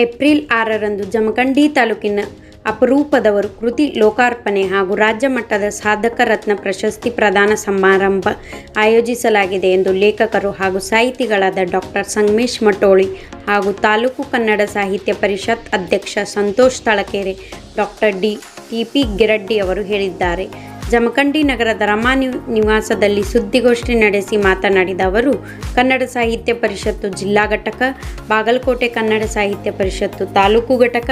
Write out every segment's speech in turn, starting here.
April ಆರರಂದು ಜಮಖಂಡಿ ತಾಲೂಕಿನ ಅಪರೂಪದವರು ಕೃತಿ ಲೋಕಾರ್ಪಣೆ ಹಾಗೂ ರಾಜ್ಯ ಮಟ್ಟದ ಸಾಧಕ ರತ್ನ ಪ್ರಶಸ್ತಿ ಪ್ರದಾನ ಸಮಾರಂಭ ಆಯೋಜಿಸಲಾಗಿದೆ ಎಂದು ಲೇಖಕರು ಹಾಗೂ ಸಾಹಿತಿಗಳಾದ ಡಾಕ್ಟರ್ ಸಂಗಮೇಶ್ ಮಟೋಳಿ ಹಾಗೂ ತಾಲೂಕು ಕನ್ನಡ ಸಾಹಿತ್ಯ ಪರಿಷತ್ ಅಧ್ಯಕ್ಷ Santosh Talakere, doctor D T P Giraddi ಅವರು ಹೇಳಿದ್ದಾರೆ. ಜಮಖಂಡಿ ನಗರದ ರಮಾ ನಿವಾಸದಲ್ಲಿ ಸುದ್ದಿಗೋಷ್ಠಿ ನಡೆಸಿ ಮಾತನಾಡಿದ ಅವರು, ಕನ್ನಡ ಸಾಹಿತ್ಯ ಪರಿಷತ್ತು ಜಿಲ್ಲಾ ಘಟಕ, ಬಾಗಲಕೋಟೆ ಕನ್ನಡ ಸಾಹಿತ್ಯ ಪರಿಷತ್ತು ತಾಲೂಕು ಘಟಕ,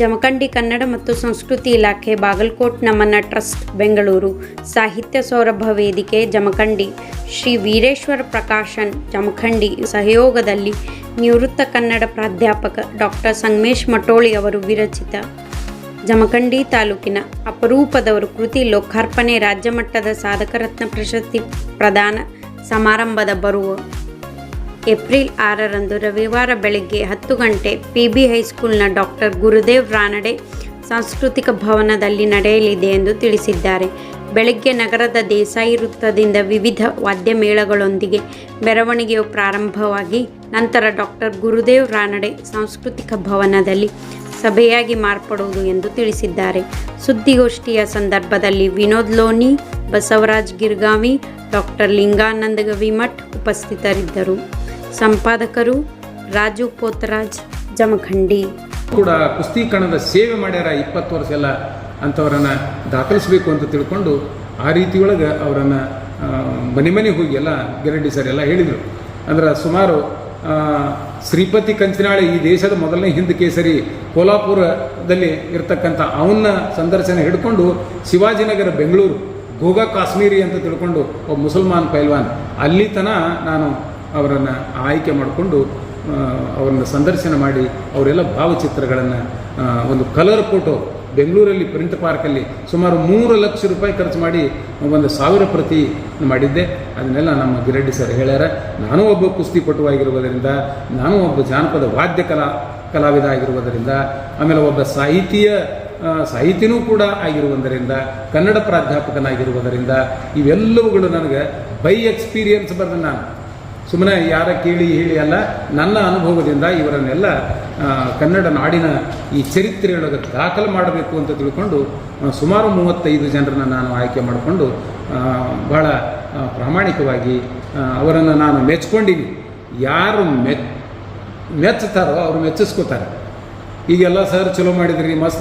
ಜಮಖಂಡಿ ಕನ್ನಡ ಮತ್ತು ಸಂಸ್ಕೃತಿ ಇಲಾಖೆ, ಬಾಗಲಕೋಟ್ ನಮನ ಟ್ರಸ್ಟ್, ಬೆಂಗಳೂರು ಸಾಹಿತ್ಯ ಸೌರಭ ವೇದಿಕೆ, ಜಮಖಂಡಿ ಶ್ರೀ ವೀರೇಶ್ವರ ಪ್ರಕಾಶನ್ ಜಮಖಂಡಿ ಸಹಯೋಗದಲ್ಲಿ ನಿವೃತ್ತ ಕನ್ನಡ ಪ್ರಾಧ್ಯಾಪಕ ಡಾಕ್ಟರ್ ಸಂಗಮೇಶ್ ಮಟೋಳಿ ಅವರು ವಿರಚಿತ ಜಮಖಂಡಿ ತಾಲೂಕಿನ ಅಪರೂಪದವರು ಕೃತಿ ಲೋಕಾರ್ಪಣೆ ರಾಜ್ಯ ಮಟ್ಟದ ಸಾಧಕರತ್ನ ಪ್ರಶಸ್ತಿ ಪ್ರದಾನ ಸಮಾರಂಭದ ಬರುವ ಏಪ್ರಿಲ್ ಆರರಂದು ರವಿವಾರ ಬೆಳಗ್ಗೆ ಹತ್ತು ಗಂಟೆ ಪಿ ಬಿ ಹೈಸ್ಕೂಲ್ನ ಡಾಕ್ಟರ್ ಗುರುದೇವ್ ರಾನಡೆ ಸಾಂಸ್ಕೃತಿಕ ಭವನದಲ್ಲಿ ನಡೆಯಲಿದೆ ಎಂದು ತಿಳಿಸಿದ್ದಾರೆ. ಬೆಳಗ್ಗೆ ನಗರದ ದೇಸಾಯಿ ವೃತ್ತದಿಂದ ವಿವಿಧ ವಾದ್ಯ ಮೇಳಗಳೊಂದಿಗೆ ಮೆರವಣಿಗೆಯು ಪ್ರಾರಂಭವಾಗಿ ನಂತರ ಡಾಕ್ಟರ್ ಗುರುದೇವ್ ರಾನಡೆ ಸಾಂಸ್ಕೃತಿಕ ಭವನದಲ್ಲಿ ಸಭೆಯಾಗಿ ಮಾರ್ಪಡುವುದು ಎಂದು ತಿಳಿಸಿದ್ದಾರೆ. ಸುದ್ದಿಗೋಷ್ಠಿಯ ಸಂದರ್ಭದಲ್ಲಿ ವಿನೋದ್ ಲೋನಿ, ಬಸವರಾಜ್ ಗಿರ್ಗಾವಿ, ಡಾಕ್ಟರ್ ಲಿಂಗಾನಂದ ಗವಿಮಠ್ ಉಪಸ್ಥಿತರಿದ್ದರು. ಸಂಪಾದಕರು ರಾಜು ಪೋತರಾಜ್, ಜಮಖಂಡಿ. ಕೂಡ ಕುಸ್ತೀಕರಣದ ಸೇವೆ ಮಾಡ್ಯಾರ ಇಪ್ಪತ್ತು ವರ್ಷ ಎಲ್ಲ ಅಂಥವ್ರನ್ನು ದಾಖಲಿಸಬೇಕು ಅಂತ ತಿಳ್ಕೊಂಡು ಆ ರೀತಿ ಒಳಗೆ ಅವರನ್ನು ಮನೆ ಮನೆಗೆ ಹೋಗಿ ಎಲ್ಲ ಗಿರಡ್ಡಿ ಸರ್ ಎಲ್ಲ ಹೇಳಿದರು. ಅಂದ್ರೆ ಸುಮಾರು ಶ್ರೀಪತಿ ಕಂಚಿನಾಳೆ ಈ ದೇಶದ ಮೊದಲನೇ ಹಿಂದ್ ಕೇಸರಿ ಕೋಲ್ಹಾಪುರದಲ್ಲಿ ಇರ್ತಕ್ಕಂಥ ಅವನ್ನ ಸಂದರ್ಶನ ಹಿಡ್ಕೊಂಡು ಶಿವಾಜಿನಗರ, ಬೆಂಗಳೂರು, ಗೋಗಾ, ಕಾಶ್ಮೀರಿ ಅಂತ ತಿಳ್ಕೊಂಡು ಒಬ್ಬ ಮುಸಲ್ಮಾನ್ ಪೈಲ್ವಾನ್. ಅಲ್ಲಿ ತನ ನಾನು ಅವರನ್ನು ಆಯ್ಕೆ ಮಾಡಿಕೊಂಡು ಅವರನ್ನು ಸಂದರ್ಶನ ಮಾಡಿ ಅವರೆಲ್ಲ ಭಾವಚಿತ್ರಗಳನ್ನು ಒಂದು ಕಲರ್ ಫೋಟೋ ಬೆಂಗಳೂರಲ್ಲಿ ಪ್ರಿಂಟ್ ಪಾರ್ಕಲ್ಲಿ ಸುಮಾರು ಮೂರು ಲಕ್ಷ ರೂಪಾಯಿ ಖರ್ಚು ಮಾಡಿ ಒಂದು ಸಾವಿರ ಪ್ರತಿ ಮಾಡಿದ್ದೆ. ಅದನ್ನೆಲ್ಲ ನಮ್ಮ ಗಿರಡ್ಡಿ ಸರ್ ಹೇಳ್ಯಾರ, ನಾನು ಒಬ್ಬ ಕುಸ್ತಿಪಟುವಾಗಿರುವುದರಿಂದ ನಾನು ಒಬ್ಬ ಜಾನಪದ ವಾದ್ಯ ಕಲಾ, ಕಲಾವಿದ ಆಗಿರುವುದರಿಂದ, ಆಮೇಲೆ ಒಬ್ಬ ಸಾಹಿತಿಯ ಸಾಹಿತಿನೂ ಕೂಡ ಆಗಿರುವುದರಿಂದ, ಕನ್ನಡ ಪ್ರಾಧ್ಯಾಪಕನಾಗಿರುವುದರಿಂದ, ಇವೆಲ್ಲವುಗಳು ನನಗೆ ಬೈ ಎಕ್ಸ್ಪೀರಿಯನ್ಸ್ ಬಂದ ನಾನು. ಸುಮ್ಮನೆ ಯಾರ ಕೇಳಿ ಹೇಳಿ ಅಲ್ಲ, ನನ್ನ ಅನುಭವದಿಂದ ಇವರನ್ನೆಲ್ಲ ಕನ್ನಡ ನಾಡಿನ ಈ ಚರಿತ್ರೆಯೊಳಗೆ ದಾಖಲು ಮಾಡಬೇಕು ಅಂತ ತಿಳ್ಕೊಂಡು ಸುಮಾರು ಮೂವತ್ತೈದು ಜನರನ್ನು ನಾನು ಆಯ್ಕೆ ಮಾಡಿಕೊಂಡು ಬಹಳ ಪ್ರಾಮಾಣಿಕವಾಗಿ ಅವರನ್ನು ನಾನು ಮೆಚ್ಕೊಂಡಿನಿ ಯಾರು ಮೆಚ್ ಮೆಚ್ಚುತ್ತಾರೋ ಅವರು ಮೆಚ್ಚಿಸ್ಕೋತಾರೆ. ಈಗೆಲ್ಲ ಸರ್ ಚಲೋ ಮಾಡಿದ್ರಿ, ಮಸ್ತ್